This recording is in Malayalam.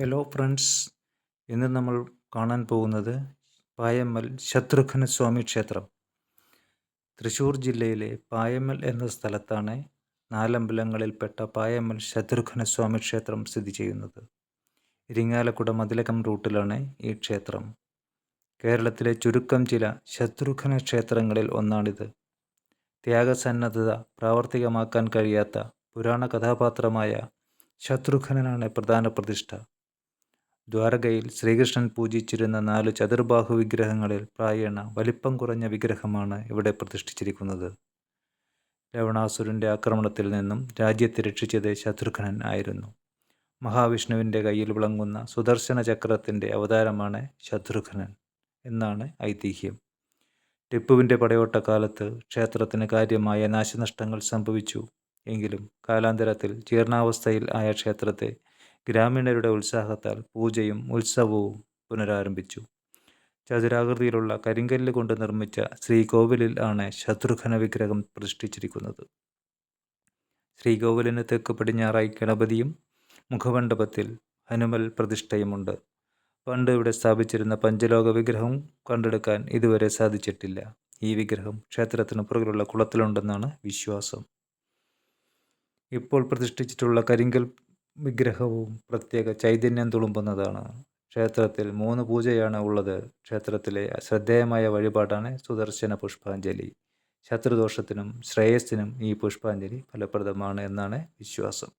ഹലോ ഫ്രണ്ട്സ് ഇന്ന് നമ്മൾ കാണാൻ പോകുന്നത് പായമ്മൽ ശത്രുഘ്ന സ്വാമി ക്ഷേത്രം. തൃശ്ശൂർ ജില്ലയിലെ പായമ്മൽ എന്ന സ്ഥലത്താണ് നാലമ്പലങ്ങളിൽപ്പെട്ട പായമ്മൽ ശത്രുഘ്ന സ്വാമി ക്ഷേത്രം സ്ഥിതി ചെയ്യുന്നത്. ഇരിങ്ങാലക്കുട മതിലകം റൂട്ടിലാണ് ഈ ക്ഷേത്രം. കേരളത്തിലെ ചുരുക്കം ചില ശത്രുഘ്ന ക്ഷേത്രങ്ങളിൽ ഒന്നാണിത്. ത്യാഗസന്നദ്ധത പ്രാവർത്തികമാക്കാൻ കഴിയാത്ത പുരാണ കഥാപാത്രമായ ശത്രുഘ്നനാണ് പ്രധാന പ്രതിഷ്ഠ. ദ്വാരകയിൽ ശ്രീകൃഷ്ണൻ പൂജിച്ചിരുന്ന നാല് ചതുർബാഹു വിഗ്രഹങ്ങളിൽ പ്രായണ വലിപ്പം കുറഞ്ഞ വിഗ്രഹമാണ് ഇവിടെ പ്രതിഷ്ഠിച്ചിരിക്കുന്നത്. ലവണാസുരന്റെ ആക്രമണത്തിൽ നിന്നും രാജ്യത്തെ രക്ഷിച്ചത് ശത്രുഘ്നൻ ആയിരുന്നു. മഹാവിഷ്ണുവിന്റെ കയ്യിൽ വിളങ്ങുന്ന സുദർശന ചക്രത്തിന്റെ അവതാരമാണ് ശത്രുഘ്നൻ എന്നാണ് ഐതിഹ്യം. ടിപ്പുവിന്റെ പടയോട്ടക്കാലത്ത് ക്ഷേത്രത്തിന് കാര്യമായ നാശനഷ്ടങ്ങൾ സംഭവിച്ചു. എങ്കിലും കാലാന്തരത്തിൽ ജീർണാവസ്ഥയിൽ ആയ ക്ഷേത്രത്തെ ഗ്രാമീണരുടെ ഉത്സാഹത്താൽ പൂജയും ഉത്സവവും പുനരാരംഭിച്ചു. ചതുരാകൃതിയിലുള്ള കരിങ്കല്ല് കൊണ്ട് നിർമ്മിച്ച ശ്രീകോവിലിൽ ആണ് ശത്രുഘ്ന വിഗ്രഹം പ്രതിഷ്ഠിച്ചിരിക്കുന്നത്. ശ്രീകോവിലിന് തെക്ക് പടിഞ്ഞാറായി ഗണപതിയും മുഖമണ്ഡപത്തിൽ ഹനുമൽ പ്രതിഷ്ഠയുമുണ്ട്. പണ്ട് ഇവിടെ സ്ഥാപിച്ചിരുന്ന പഞ്ചലോക വിഗ്രഹം കണ്ടെടുക്കാൻ ഇതുവരെ സാധിച്ചിട്ടില്ല. ഈ വിഗ്രഹം ക്ഷേത്രത്തിന് പുറകിലുള്ള കുളത്തിലുണ്ടെന്നാണ് വിശ്വാസം. ഇപ്പോൾ പ്രതിഷ്ഠിച്ചിട്ടുള്ള കരിങ്കൽ വിഗ്രഹവും പ്രത്യേക ചൈതന്യം തുളുമ്പുന്നതാണ് ക്ഷേത്രത്തിൽ മൂന്ന് പൂജയാണ് ഉള്ളത്. ക്ഷേത്രത്തിലെ ശ്രദ്ധേയമായ വഴിപാടാണ് സുദർശന പുഷ്പാഞ്ജലി. ശത്രുദോഷത്തിനും ശ്രേയസ്സിനും ഈ പുഷ്പാഞ്ജലി ഫലപ്രദമാണ് എന്നാണ് വിശ്വാസം.